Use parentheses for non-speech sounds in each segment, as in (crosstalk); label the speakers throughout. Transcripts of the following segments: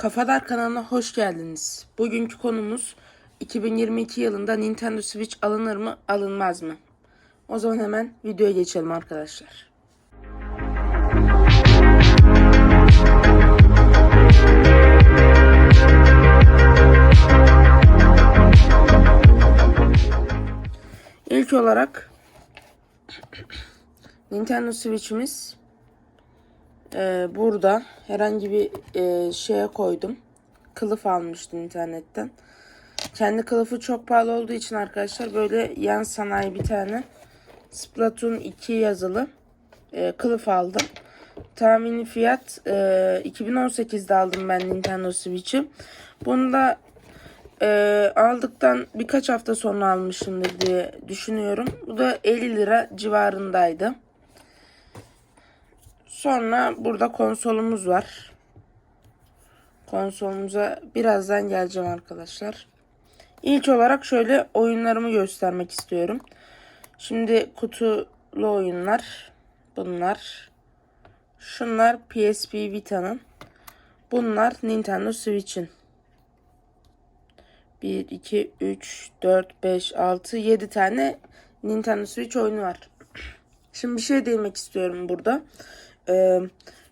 Speaker 1: Kafadar kanalına hoş geldiniz. Bugünkü konumuz 2022 yılında Nintendo Switch alınır mı alınmaz mı? O zaman hemen videoya geçelim arkadaşlar. İlk olarak (clears throat) Nintendo Switch'imiz ee, burada herhangi bir e, şeye koydum. Kılıf almıştım internetten. Kendi kılıfı çok pahalı olduğu için arkadaşlar böyle yan sanayi bir tane Splatoon 2 yazılı e, kılıf aldım. Tahmini fiyat e, 2018'de aldım ben Nintendo Switch'i. Bunu da e, aldıktan birkaç hafta sonra almışımdır diye düşünüyorum. Bu da 50 lira civarındaydı. Sonra burada konsolumuz var. Konsolumuza birazdan geleceğim arkadaşlar. İlk olarak şöyle oyunlarımı göstermek istiyorum. Şimdi kutulu oyunlar. Bunlar. Şunlar PSP Vita'nın. Bunlar Nintendo Switch'in. 1, 2, 3, 4, 5, 6, 7 tane Nintendo Switch oyunu var. Şimdi bir şey değinmek istiyorum burada. Ee,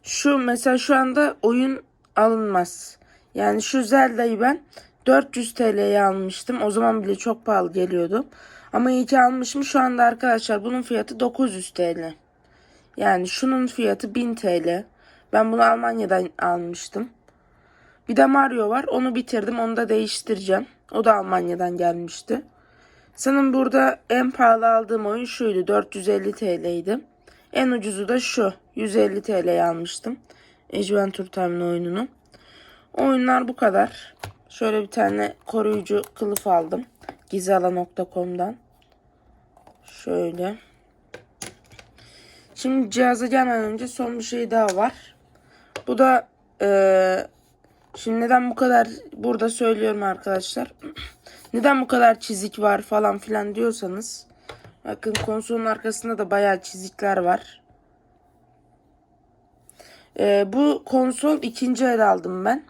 Speaker 1: şu mesela şu anda oyun alınmaz. Yani şu Zelda'yı ben 400 TL'ye almıştım. O zaman bile çok pahalı geliyordu. Ama iyi ki almışım. Şu anda arkadaşlar bunun fiyatı 900 TL. Yani şunun fiyatı 1000 TL. Ben bunu Almanya'dan almıştım. Bir de Mario var. Onu bitirdim. Onu da değiştireceğim. O da Almanya'dan gelmişti. Sanırım burada en pahalı aldığım oyun şuydu. 450 TL'ydi. En ucuzu da şu. 150 TL'ye almıştım. Adventure Time oyununu. Oyunlar bu kadar. Şöyle bir tane koruyucu kılıf aldım. Gizala.com'dan. Şöyle. Şimdi cihaza gelmeden önce son bir şey daha var. Bu da eee şimdi neden bu kadar burada söylüyorum arkadaşlar. (clears throat) neden bu kadar çizik var falan filan diyorsanız. Bakın konsolun arkasında da bayağı çizikler var. Ee, bu konsol ikinci el aldım ben.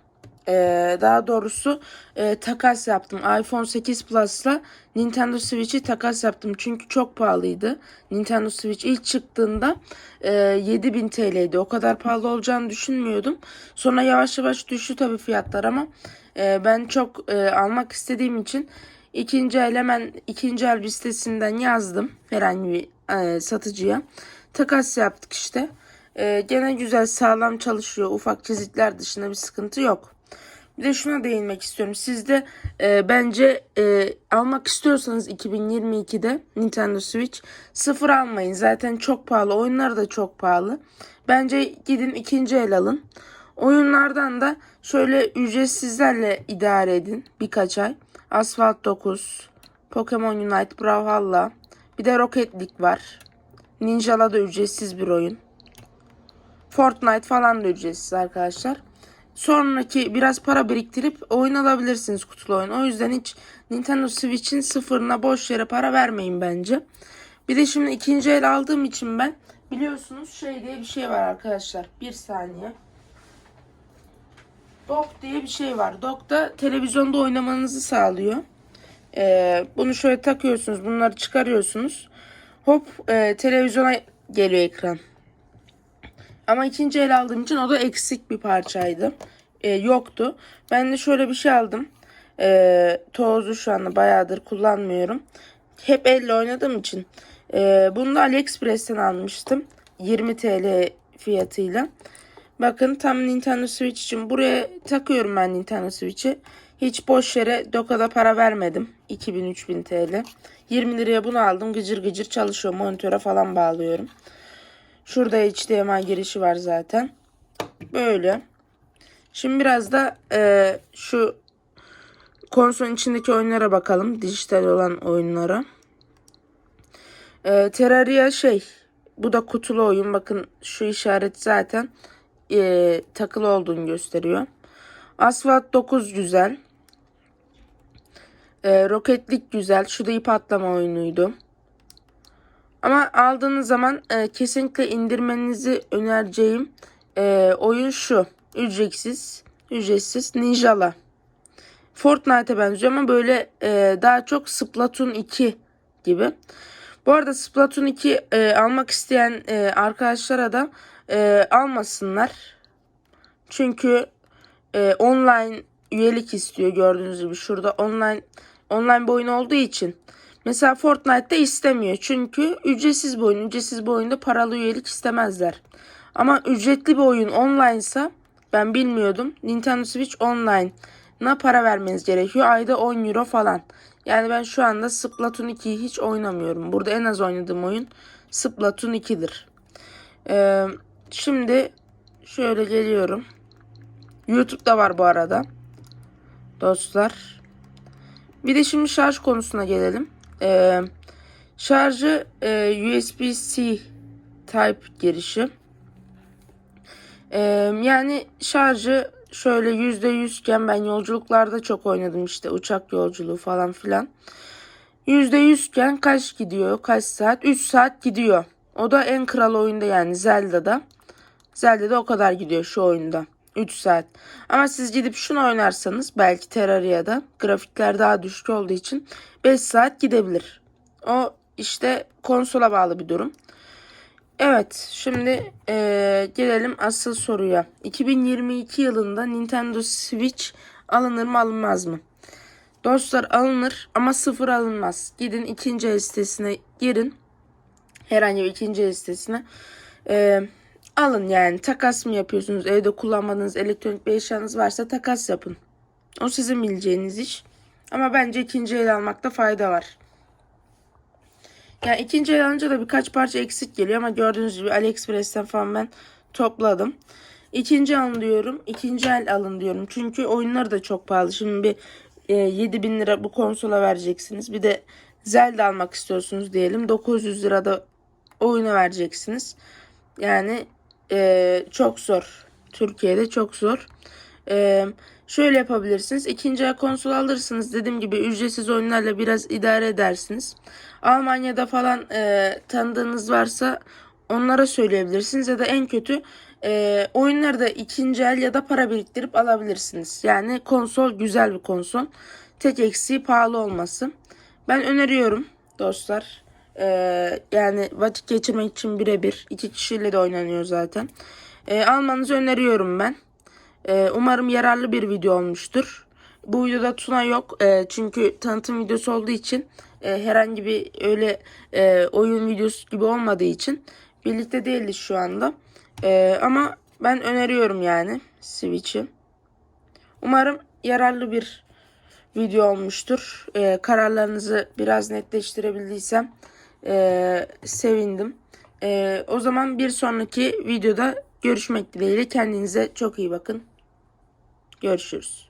Speaker 1: Ee, daha doğrusu e, takas yaptım. iPhone 8 Plus'la Nintendo Switch'i takas yaptım. Çünkü çok pahalıydı. Nintendo Switch ilk çıktığında e, 7000 TL'ydi. O kadar pahalı olacağını düşünmüyordum. Sonra yavaş yavaş düştü tabii fiyatlar ama e, ben çok e, almak istediğim için ikinci el hemen ikinci el bir sitesinden yazdım herhangi bir e, satıcıya. Takas yaptık işte. E, gene güzel sağlam çalışıyor. Ufak çizikler dışında bir sıkıntı yok. Bir de şuna değinmek istiyorum. Siz de e, bence e, almak istiyorsanız 2022'de Nintendo Switch sıfır almayın. Zaten çok pahalı. Oyunlar da çok pahalı. Bence gidin ikinci el alın. Oyunlardan da şöyle ücretsizlerle idare edin birkaç ay. Asphalt 9, Pokemon Unite, Brawlhalla. Bir de Rocket League var. Ninjala da ücretsiz bir oyun. Fortnite falan da ücretsiz arkadaşlar. Sonraki biraz para biriktirip oyun alabilirsiniz kutulu oyun. O yüzden hiç Nintendo Switch'in sıfırına boş yere para vermeyin bence. Bir de şimdi ikinci el aldığım için ben biliyorsunuz şey diye bir şey var arkadaşlar. Bir saniye. Dock diye bir şey var. Dock da televizyonda oynamanızı sağlıyor. Ee, bunu şöyle takıyorsunuz. Bunları çıkarıyorsunuz. Hop e, televizyona geliyor ekran. Ama ikinci el aldığım için o da eksik bir parçaydı. Ee, yoktu. Ben de şöyle bir şey aldım. Ee, tozlu şu anda bayağıdır kullanmıyorum. Hep elle oynadığım için. Ee, bunu da AliExpress'ten almıştım. 20 TL fiyatıyla. Bakın tam Nintendo Switch için buraya takıyorum ben Nintendo Switch'i. Hiç boş yere Doka'da para vermedim. 2000-3000 TL. 20 liraya bunu aldım. Gıcır gıcır çalışıyor. Monitöre falan bağlıyorum. Şurada HDMI girişi var zaten. Böyle. Şimdi biraz da e, şu konsolun içindeki oyunlara bakalım. Dijital olan oyunlara. E, Terraria şey. Bu da kutulu oyun. Bakın şu işaret zaten e, takılı olduğunu gösteriyor. Asphalt 9 güzel. E, Rocket League güzel. Şu da ip atlama oyunuydu. Ama aldığınız zaman e, kesinlikle indirmenizi önereceğim e, oyun şu. Ücretsiz. Ücretsiz. Ninjala. Fortnite'e benziyor ama böyle e, daha çok Splatoon 2 gibi. Bu arada Splatoon 2 e, almak isteyen e, arkadaşlara da e, almasınlar. Çünkü e, online üyelik istiyor gördüğünüz gibi. Şurada online online bir oyun olduğu için. Mesela Fortnite'da istemiyor. Çünkü ücretsiz bir oyun. Ücretsiz bir oyunda paralı üyelik istemezler. Ama ücretli bir oyun online ise ben bilmiyordum. Nintendo Switch Online'a para vermeniz gerekiyor. Ayda 10 euro falan. Yani ben şu anda Splatoon 2'yi hiç oynamıyorum. Burada en az oynadığım oyun Splatoon 2'dir. Ee, şimdi şöyle geliyorum. YouTube'da var bu arada. Dostlar. Bir de şimdi şarj konusuna gelelim. Ee, şarjı e, USB-C Type girişi. Ee, yani şarjı şöyle %100 iken ben yolculuklarda çok oynadım işte uçak yolculuğu falan filan. %100 iken kaç gidiyor? Kaç saat? 3 saat gidiyor. O da en kral oyunda yani Zelda'da. Zelda'da o kadar gidiyor şu oyunda. 3 saat. Ama siz gidip şunu oynarsanız belki Terraria'da grafikler daha düşük olduğu için 5 saat gidebilir. O işte konsola bağlı bir durum. Evet, şimdi eee, gelelim asıl soruya. 2022 yılında Nintendo Switch alınır mı alınmaz mı? Dostlar alınır ama sıfır alınmaz. Gidin ikinci el sitesine girin. Herhangi bir ikinci el sitesine. Eee, alın yani takas mı yapıyorsunuz? Evde kullanmadığınız elektronik bir eşyanız varsa takas yapın. O sizin bileceğiniz iş. Ama bence ikinci el almakta fayda var. Yani ikinci el alınca da birkaç parça eksik geliyor ama gördüğünüz gibi AliExpress'ten falan ben topladım. İkinci alın diyorum. ikinci el alın diyorum. Çünkü oyunları da çok pahalı. Şimdi bir e, 7000 lira bu konsola vereceksiniz. Bir de Zelda almak istiyorsunuz diyelim. 900 lirada oyuna vereceksiniz. Yani e, çok zor. Türkiye'de çok zor. E, şöyle yapabilirsiniz. İkinci el konsol alırsınız. Dediğim gibi ücretsiz oyunlarla biraz idare edersiniz. Almanya'da falan e, tanıdığınız varsa onlara söyleyebilirsiniz. Ya da en kötü e, oyunları da ikinci el ya da para biriktirip alabilirsiniz. Yani konsol güzel bir konsol. Tek eksiği pahalı olması. Ben öneriyorum dostlar. Ee, yani vakit geçirmek için birebir. iki kişiyle de oynanıyor zaten. Ee, almanızı öneriyorum ben. Ee, umarım yararlı bir video olmuştur. Bu videoda Tuna yok. Ee, çünkü tanıtım videosu olduğu için e, herhangi bir öyle e, oyun videosu gibi olmadığı için birlikte değiliz şu anda. Ee, ama ben öneriyorum yani Switch'i. Umarım yararlı bir video olmuştur. Ee, kararlarınızı biraz netleştirebildiysem e, sevindim. Ee, o zaman bir sonraki videoda görüşmek dileğiyle. Kendinize çok iyi bakın. Görüşürüz.